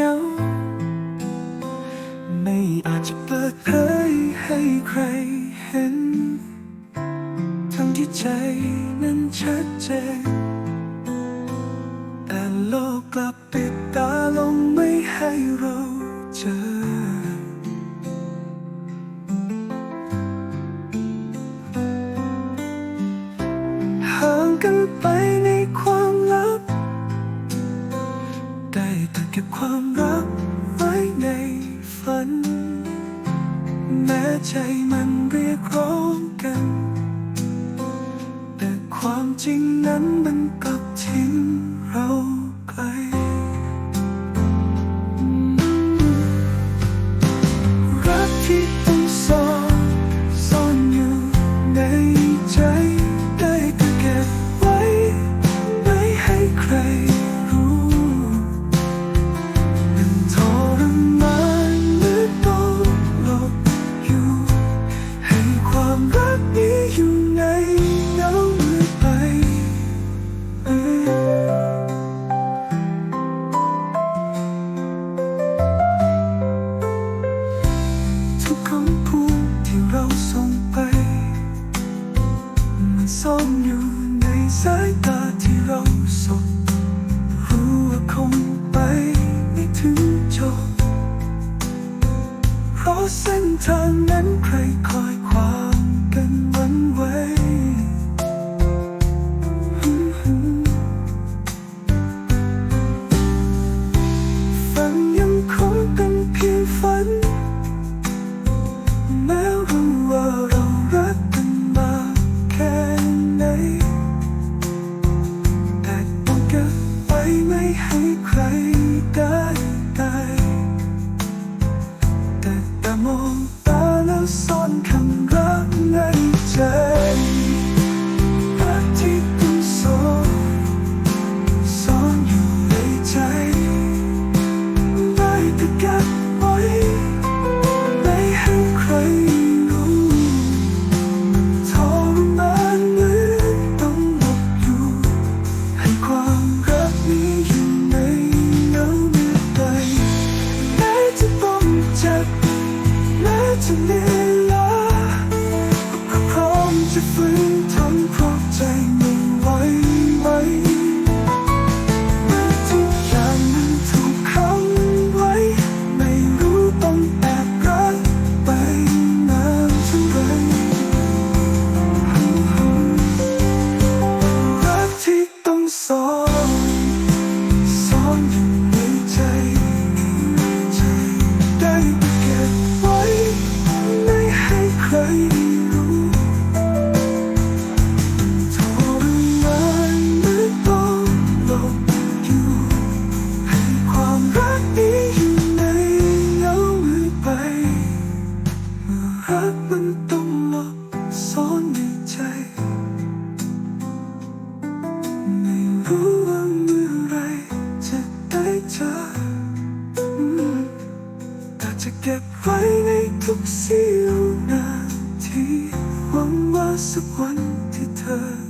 งา ไม่อาจจะเปิดเผยให้ใครเห็น ทั้งที่ใจนั้นชัดเจน แต่โลกกลับปิดตาลงไม่ให้เราเจอห่างกันไป เก็บความรักไว้ในฝัน แม้ใจมันเรียกร้องกัน แต่ความจริงนั้นมันก็ มัซ่อนอยู่ในสายตาที่เราสดรู้ว่าคงไปไม่ถึงจบเพราะเส้นทางนั้นใครคอย mong panalsa free. รู้ว่าเมื่อไรจะได้เจอแต่จะเก็บไว้ในทุกสิ่งนาทีหวังว่าสักวันที่เธอ